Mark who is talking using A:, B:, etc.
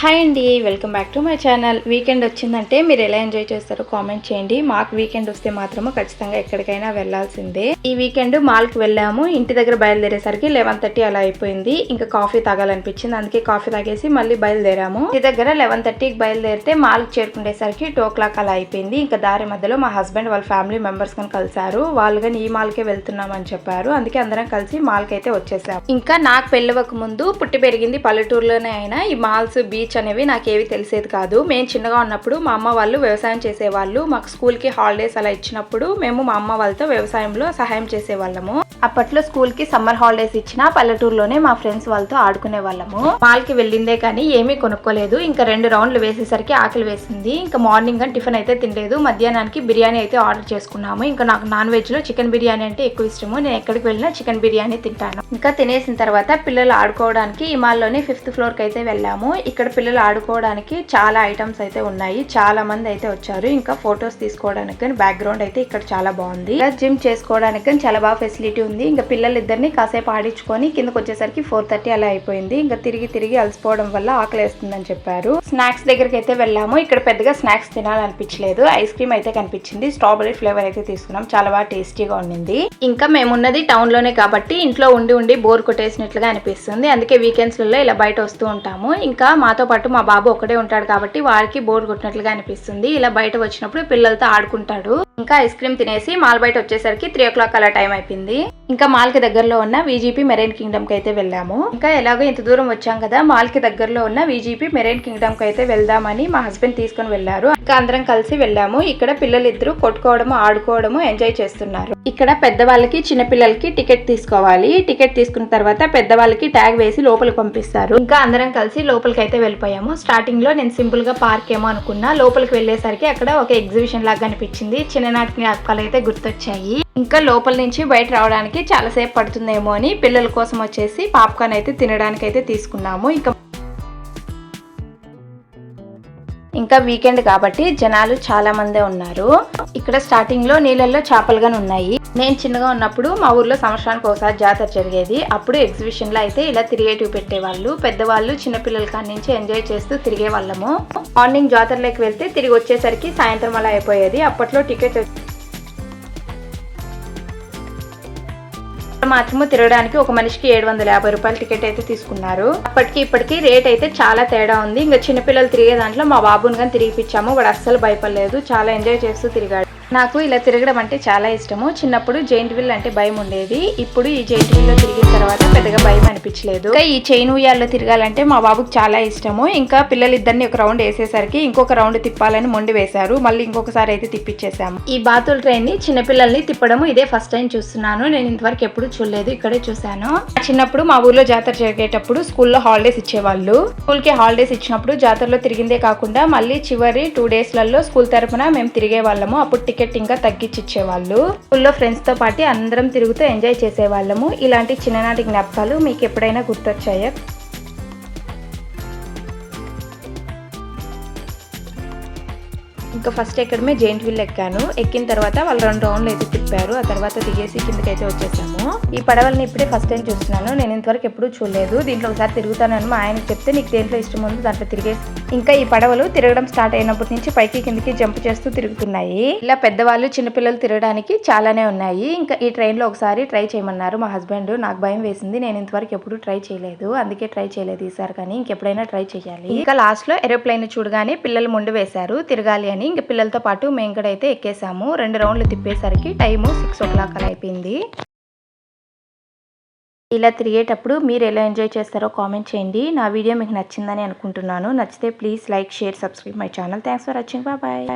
A: Hi అండి welcome back to my channel weekend వచ్చిందంటే మీరు ఎలా ఎంజాయ్ చేస్తారో కామెంట్ చేయండి. మాకు వీకెండ్ వస్తే మాత్రం ఖచ్చితంగా ఎక్కడికైనా వెళ్ళాల్సిందే. ఈ వీకెండ్ మాల్కి వెళ్ళాము. ఇంటి దగ్గర బయలుదేరేసరికి లెవెన్ థర్టీ అలా అయిపోయింది. ఇంకా కాఫీ తాగాలనిపించింది. అందుకే కాఫీ తాగేసి మళ్ళీ బయలుదేరాము. ఇంటి దగ్గర లెవెన్ థర్టీకి బయలుదేరితే మాల్కి చేరుకునేసరికి టూ క్లాక్ అలా అయిపోయింది. ఇంకా దారి మధ్యలో మా హస్బెండ్ వాళ్ళ ఫ్యామిలీ మెంబర్స్ కానీ కలిసారు వాళ్ళు కానీ ఈ మాల్కే వెళ్తున్నామని చెప్పారు. అందుకే అందరం కలిసి మాల్కి అయితే వచ్చేసాము. ఇంకా నాకు పెళ్ళవక ముందు పుట్టి పెరిగింది పల్లెటూరులోనే అయినా ఈ మాల్స్ బీచ్ అనేవి నాకేవి తెలిసేది కాదు. మేము చిన్నగా ఉన్నప్పుడు మా అమ్మ వాళ్ళు వ్యవసాయం చేసేవాళ్ళు. మాకు స్కూల్కి హాలిడేస్ అలా ఇచ్చినప్పుడు మేము మా అమ్మ వాళ్ళతో వ్యవసాయంలో సహాయం చేసేవాళ్ళము. అప్పట్లో స్కూల్కి సమ్మర్ హాలిడేస్ ఇచ్చిన పల్లెటూరులోనే మా ఫ్రెండ్స్ వాళ్ళతో ఆడుకునే వాళ్ళము. మాల్కి వెళ్ళిందే కానీ ఏమీ కొనుక్కోలేదు. ఇంకా రెండు రౌండ్లు వేసేసరికి ఆకలి వేసింది. ఇంకా మార్నింగ్ అని టిఫిన్ అయితే తినలేదు. మధ్యాహ్నానికి బిర్యానీ అయితే ఆర్డర్ చేసుకున్నాము. ఇంకా నాకు నాన్ వెజ్లో చికెన్ బిర్యానీ అంటే ఎక్కువ ఇష్టము. నేను ఎక్కడికి వెళ్ళినా చికెన్ బిర్యానీ తింటాను. ఇంకా తినేసిన తర్వాత పిల్లలు ఆడుకోవడానికి ఈ మాల్లోనే ఫిఫ్త్ ఫ్లోర్కి అయితే వెళ్ళాము. ఇక్కడ పిల్లలు ఆడుకోవడానికి చాలా ఐటమ్స్ అయితే ఉన్నాయి. చాలా మంది అయితే వచ్చారు. ఇంకా ఫొటోస్ తీసుకోవడానికి బ్యాక్గ్రౌండ్ అయితే ఇక్కడ చాలా బాగుంది. జిమ్ చేసుకోవడానికి చాలా బాగా ఫెసిలిటీ ఉంది ఇంకా పిల్లలిద్దరిని కాసేపు ఆడించుకొని కిందకు వచ్చేసరికి ఫోర్ థర్టీ అలా అయిపోయింది. ఇంకా తిరిగి తిరిగి అలసిపోవడం వల్ల ఆకలి వేస్తుందని చెప్పారు. స్నాక్స్ దగ్గరికి అయితే వెళ్ళాము. ఇక్కడ పెద్దగా స్నాక్స్ తినాలనిపించలేదు. ఐస్ క్రీమ్ అయితే కనిపించింది. స్ట్రాబెరీ ఫ్లేవర్ అయితే తీసుకున్నాం. చాలా బాగా టేస్టీగా ఉండింది. ఇంకా మేమున్నది టౌన్లోనే కాబట్టి ఇంట్లో ఉండి ఉండి బోర్ కొట్టేసినట్లుగా అనిపిస్తుంది. అందుకే వీకెండ్స్లలో ఇలా బయట వస్తూ ఉంటాము. ఇంకా మాతో పాటు మా బాబు ఒకడే ఉంటాడు కాబట్టి వారికి బోర్ కొట్టినట్లుగా అనిపిస్తుంది. ఇలా బయట వచ్చినప్పుడు పిల్లలతో ఆడుకుంటాడు. ఇంకా ఐస్ క్రీమ్ తినేసి మాల్ బయట వచ్చేసరికి త్రీ ఓ క్లాక్ అలా టైం అయిపోయింది. ఇంకా మాల్కి దగ్గరలో ఉన్న విజీపీ మెరైన్ కింగ్డమ్కి అయితే వెళ్ళాము. ఇంకా ఎలాగో ఇంత దూరం వచ్చాం కదా మాల్కి దగ్గరలో ఉన్న విజీపీ మెరైన్ కింగ్డమ్కి అయితే వెళ్దామని మా హస్బెండ్ తీసుకొని వెళ్ళారు. ఇంకా అందరం కలిసి వెళ్ళాము. ఇక్కడ పిల్లలిద్దరూ కొట్టుకోవడము ఆడుకోవడము ఎంజాయ్ చేస్తున్నారు. ఇక్కడ పెద్దవాళ్ళకి చిన్న పిల్లలకి టికెట్ తీసుకోవాలి. టికెట్ తీసుకున్న తర్వాత పెద్దవాళ్ళకి ట్యాగ్ వేసి లోపలికి పంపిస్తారు. ఇంకా అందరం కలిసి లోపలికి అయితే వెళ్ళిపోయాము. స్టార్టింగ్లో నేను సింపుల్గా పార్క్ ఏమో అనుకున్నా. లోపలికి వెళ్ళేసరికి అక్కడ ఒక ఎగ్జిబిషన్ లాగా అనిపించింది. చిన్ననాటి జ్ఞాపకాలు అయితే గుర్తొచ్చాయి. ఇంకా లోపల నుంచి బయట రావడానికి చాలాసేపు పడుతుందేమో అని పిల్లల కోసం వచ్చేసి పాప్కార్న్ అయితే తినడానికి అయితే తీసుకున్నాము. ఇంకా ఇంకా వీకెండ్ కాబట్టి జనాలు చాలా మందే ఉన్నారు. ఇక్కడ స్టార్టింగ్లో నీళ్ళల్లో చేపలుగానే ఉన్నాయి. నేను చిన్నగా ఉన్నప్పుడు మా ఊర్లో సంవత్సరానికి ఒకసారి జాతర జరిగేది. అప్పుడు ఎగ్జిబిషన్లో అయితే ఇలా తిరిగేటివి పెట్టేవాళ్ళు. పెద్దవాళ్ళు చిన్నపిల్లల కాడి నుంచి ఎంజాయ్ చేస్తూ తిరిగే వాళ్ళము మార్నింగ్ జాతరలోకి వెళ్తే తిరిగి వచ్చేసరికి సాయంత్రం అలా అయిపోయేది. అప్పట్లో టికెట్ మాత్రము తిరగడానికి ఒక మనిషికి ఏడు వందల యాభై రూపాయల టికెట్ అయితే తీసుకున్నారు. అప్పటికి ఇప్పటికి రేట్ అయితే చాలా తేడా ఉంది. ఇంకా చిన్నపిల్లలు తిరిగే దాంట్లో మా బాబుని కానీ తిరిగిపించాము వాడు అస్సలు భయపడలేదు. చాలా ఎంజాయ్ చేస్తూ తిరిగాడు. నాకు ఇలా తిరగడం అంటే చాలా ఇష్టము. చిన్నప్పుడు జైంట్ వీల్ అంటే భయం ఉండేది. ఇప్పుడు ఈ జైంట్ విల్లో తిరిగిన తర్వాత పెద్దగా భయం అనిపించలేదు. ఇంకా ఈ చైన్ ఉయ్యాల్లో తిరగాలంటే మా బాబుకి చాలా ఇష్టము. ఇంకా పిల్లలిద్దరిని ఒక రౌండ్ వేసేసరికి ఇంకొక రౌండ్ తిప్పాలని మొండి వేశారు. మళ్ళీ ఇంకొకసారి అయితే తిప్పించేసాము ఈ బాతుల్ ట్రైన్ని చిన్నపిల్లల్ని తిప్పడం ఇదే ఫస్ట్ టైం చూస్తున్నాను. నేను ఇంతవరకు ఎప్పుడు చూడలేదు. ఇక్కడే చూశాను. చిన్నప్పుడు మా ఊర్లో జాతర జరిగేటప్పుడు స్కూల్లో హాలిడేస్ ఇచ్చేవాళ్ళు. స్కూల్కి హాలిడేస్ ఇచ్చినప్పుడు జాతరలో తిరిగిందే కాకుండా మళ్ళీ చివరి టూ డేస్లలో స్కూల్ తరపున మేము తిరిగే వాళ్ళము అప్పుడు టికెట్ ఇంకా తగ్గించి ఇచ్చేవాళ్ళు స్కూల్లో ఫ్రెండ్స్తో పాటు అందరం తిరుగుతూ ఎంజాయ్ చేసేవాళ్ళము. ఇలాంటి చిన్ననాటి జ్ఞాపకాలు మీకు ఎప్పుడైనా గుర్తొచ్చాయా? ఇంకా ఫస్ట్ ఎక్కడమే జెయింట్ వీల్ ఎక్కాను. ఎక్కిన తర్వాత వాళ్ళు రెండు రౌండ్లు అయితే తిప్పారు. ఆ తర్వాత దిగేసి కిందకైతే వచ్చేసాము. ఈ పడవల్ని ఇప్పుడే ఫస్ట్ టైం చూస్తున్నాను. నేను ఇంతవరకు ఎప్పుడూ చూడలేదు. దీంట్లో ఒకసారి తిరుగుతానని మా ఆయన చెప్తే నీకు దేంట్లో ఇష్టం ఉందో దాంట్లో తిరిగేసి ఇంకా ఈ పడవలు తిరగడం స్టార్ట్ అయినప్పటి నుంచి పైకి కిందకి జంప్ చేస్తూ తిరుగుతున్నాయి. ఇలా పెద్దవాళ్ళు చిన్నపిల్లలు తిరగడానికి చాలానే ఉన్నాయి. ఇంకా ఈ ట్రైన్లో ఒకసారి ట్రై చేయమన్నారు మా హస్బెండ్ నాకు భయం వేసింది. నేను ఇంతవరకు ఎప్పుడు ట్రై చేయలేదు. అందుకే ట్రై చేయలేదు ఈసారి కానీ ఇంకెప్పుడైనా ట్రై చేయాలి. ఇంకా లాస్ట్లో ఏరోప్లైన్ చూడగానే పిల్లలు ముందు వేశారు. తిరగాలి అని ఇంకా పిల్లలతో పాటు మేము కూడా అయితే ఎక్కేసాము. రెండు రౌండ్లు తిప్పేసరికి టైము సిక్స్ ఓ క్లాక్ అలా అయిపోయింది. ఇలా తిరిగేటప్పుడు మీరు ఎలా ఎంజాయ్ చేస్తారో కామెంట్ చేయండి. నా వీడియో మీకు నచ్చిందని అనుకుంటున్నాను. నచ్చితే please like share subscribe my channel. Thanks for watching. Bye.